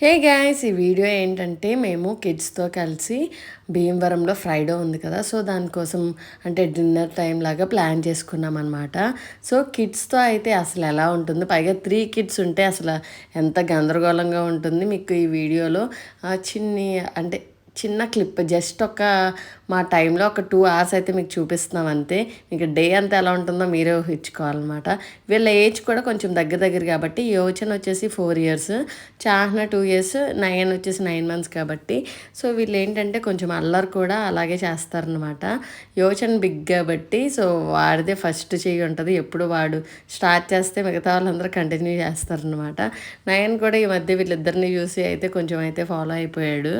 Hey guys ఈ video ఏంటంటే మేము కిడ్స్తో కలిసి భీమవరంలో ఫ్రైడే ఉంది కదా. సో దానికోసం అంటే డిన్నర్ టైం లాగా ప్లాన్ చేసుకున్నాం అనమాట సో కిడ్స్తో అయితే అసలు ఎలా ఉంటుంది? పైగా త్రీ కిడ్స్ ఉంటే అసలు ఎంత గందరగోళంగా ఉంటుంది మీకు ఈ వీడియోలో. చిన్ని అంటే చిన్న క్లిప్ జస్ట్ ఒక మా టైంలో ఒక టూ అవర్స్ అయితే మీకు చూపిస్తున్నాం అంతే. మీకు డే అంతా ఎలా ఉంటుందో మీరే ఊహించుకోవాలన్నమాట. వీళ్ళ ఏజ్ కూడా కొంచెం దగ్గర దగ్గర కాబట్టి యోచన వచ్చేసి four years Chahna two years Nayan వచ్చేసి నైన్ మంత్స్ కాబట్టి. సో వీళ్ళు ఏంటంటే కొంచెం అల్లరి కూడా అలాగే చేస్తారనమాట యోచన బిగ్ కాబట్టి సో వాడిదే ఫస్ట్ చేయి ఉంటుంది. ఎప్పుడు వాడు స్టార్ట్ చేస్తే మిగతా వాళ్ళందరూ కంటిన్యూ చేస్తారనమాట నయన్ కూడా ఈ మధ్య వీళ్ళిద్దరిని చూసి అయితే కొంచెం అయితే ఫాలో అయిపోయాడు.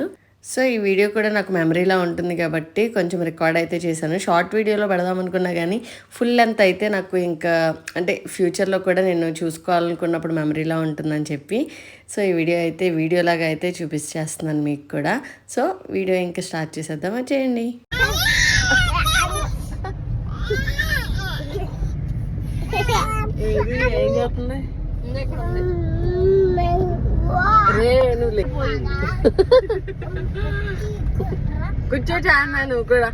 సో ఈ వీడియో కూడా నాకు మెమరీలా ఉంటుంది కాబట్టి కొంచెం రికార్డ్ అయితే చేశాను. షార్ట్ వీడియోలో పెడదాం అనుకున్నా కానీ ఫుల్ లెంత్ అయితే నాకు ఇంకా అంటే ఫ్యూచర్లో కూడా నేను చూసుకోవాలనుకున్నప్పుడు మెమరీలా ఉంటుందని చెప్పి సో ఈ వీడియో అయితే వీడియోలాగా అయితే చూపించేస్తున్నాను మీకు కూడా. సో వీడియో ఇంకా స్టార్ట్ చేసేద్దామా చేయండి. ఏం రేణులే కూర్చో చాన్నా నువ్వు కూడా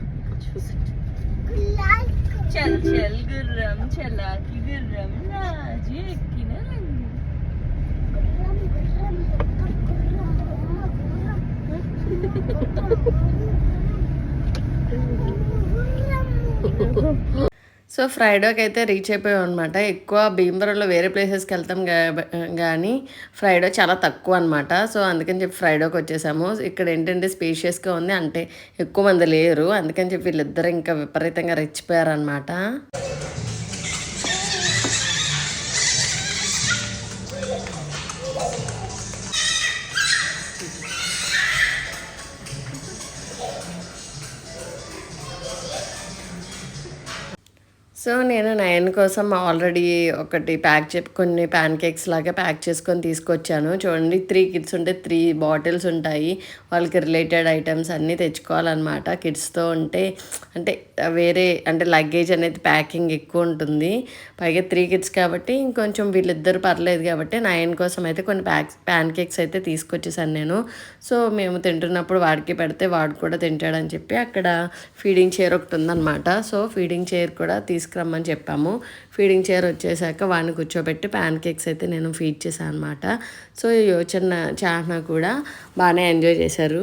చల్ చల్ గుర్రం చలాకి గుర్రం రాజు ఎక్కిన సో ఫ్రైడేకి అయితే రీచ్ అయిపోయాం అనమాట ఎక్కువ భీమవరంలో వేరే ప్లేసెస్కి వెళ్తాం కానీ ఫ్రైడే చాలా తక్కువ అనమాట సో అందుకని చెప్పి ఫ్రైడేకి వచ్చేసాము. ఇక్కడ ఏంటంటే స్పేషియస్గా ఉంది. అంటే ఎక్కువ మంది లేరు. అందుకని చెప్పి వీళ్ళిద్దరు ఇంకా విపరీతంగా రెచ్చిపోయారనమాట సో నేను నయన్ కోసం ఆల్రెడీ ఒకటి ప్యాక్ చే కొన్ని ప్యాన్ కేక్స్ లాగా ప్యాక్ చేసుకొని తీసుకొచ్చాను. చూడండి త్రీ కిడ్స్ ఉంటే త్రీ బాటిల్స్ ఉంటాయి. వాళ్ళకి రిలేటెడ్ ఐటమ్స్ అన్నీ తెచ్చుకోవాలన్నమాట. కిడ్స్తో ఉంటే అంటే వేరే అంటే లగేజ్ అనేది ప్యాకింగ్ ఎక్కువ ఉంటుంది. పైగా త్రీ కిడ్స్ కాబట్టి ఇంకొంచెం వీళ్ళిద్దరు పర్లేదు కాబట్టి నయన్ కోసం అయితే కొన్ని ప్యాక్ ప్యాన్ కేక్స్ అయితే తీసుకొచ్చేసాను నేను. సో మేము తింటున్నప్పుడు వాడికి పెడితే వాడు కూడా తింటాడని చెప్పి అక్కడ ఫీడింగ్ చైర్ ఒకటి ఉందన్నమాట. సో ఫీడింగ్ చైర్ కూడా తీసుకు తీసుకురమ్మని చెప్పాము. ఫీడింగ్ చైర్ వచ్చేసాక వాడిని కూర్చోబెట్టి ప్యాన్ కేక్స్ అయితే నేను ఫీడ్ చేశాను అనమాట సో యోచన చాహ్న కూడా బాగానే ఎంజాయ్ చేశారు.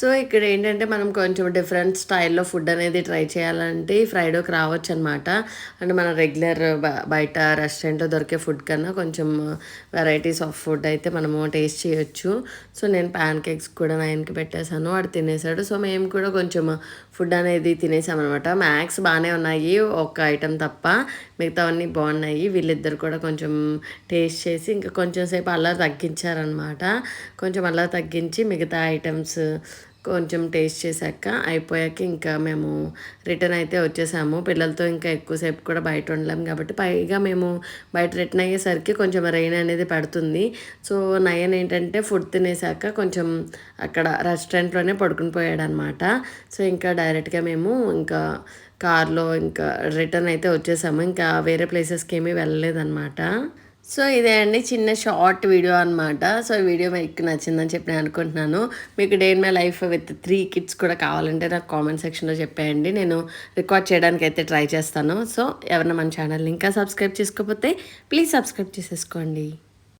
సో ఇక్కడ ఏంటంటే మనం కొంచెం డిఫరెంట్ స్టైల్లో ఫుడ్ అనేది ట్రై చేయాలంటే ఫ్రైడోకి రావచ్చు అనమాట అంటే మన రెగ్యులర్ బయట రెస్టారెంట్లో దొరికే ఫుడ్ కన్నా కొంచెం వెరైటీస్ ఆఫ్ ఫుడ్ అయితే మనము టేస్ట్ చేయొచ్చు. సో నేను ప్యాన్ కేక్స్ కూడా నైన్కి పెట్టేశాను. వాడు తినేసాడు సో మేము కూడా కొంచెం ఫుడ్ అనేది తినేసామన్నమాట. మ్యాక్స్ బాగానే ఉన్నాయి ఒక ఐటెం తప్ప. మిగతావన్నీ బాగున్నాయి. వీళ్ళిద్దరు కూడా కొంచెం టేస్ట్ చేసి ఇంకా కొంచెం సేపు అలా తగ్గించారనమాట కొంచెం అలా తగ్గించి మిగతా ఐటమ్స్ కొంచెం టేస్ట్ చేశాక అయిపోయాక ఇంకా మేము రిటర్న్ అయితే వచ్చేసాము. పిల్లలతో ఇంకా ఎక్కువసేపు కూడా బయట ఉండలేము కాబట్టి పైగా మేము బయట రిటర్న్ అయ్యేసరికి కొంచెం రెయిన్ అనేది పడుతుంది. సో నయన్ ఏంటంటే ఫుడ్ తినేసాక కొంచెం అక్కడ రెస్టారెంట్లోనే పడుకుని పోయాడనమాట. సో ఇంకా డైరెక్ట్గా మేము ఇంకా కార్లో ఇంకా రిటర్న్ అయితే వచ్చేసాము. ఇంకా వేరే ప్లేసెస్కి ఏమీ వెళ్ళలేదన్నమాట సో ఇదే అండి చిన్న షార్ట్ వీడియో అనమాట సో ఈ వీడియో మీకు నచ్చిందని చెప్పి నేను అనుకుంటున్నాను. మీకు day in my life with three kids కూడా కావాలంటే నాకు కామెంట్ సెక్షన్లో చెప్పేయండి. నేను రికార్డ్ చేయడానికి అయితే ట్రై చేస్తాను. సో ఎవరైనా మన ఛానల్ని ఇంకా సబ్స్క్రైబ్ చేసుకోకపోతే ప్లీజ్ సబ్స్క్రైబ్ చేసేసుకోండి.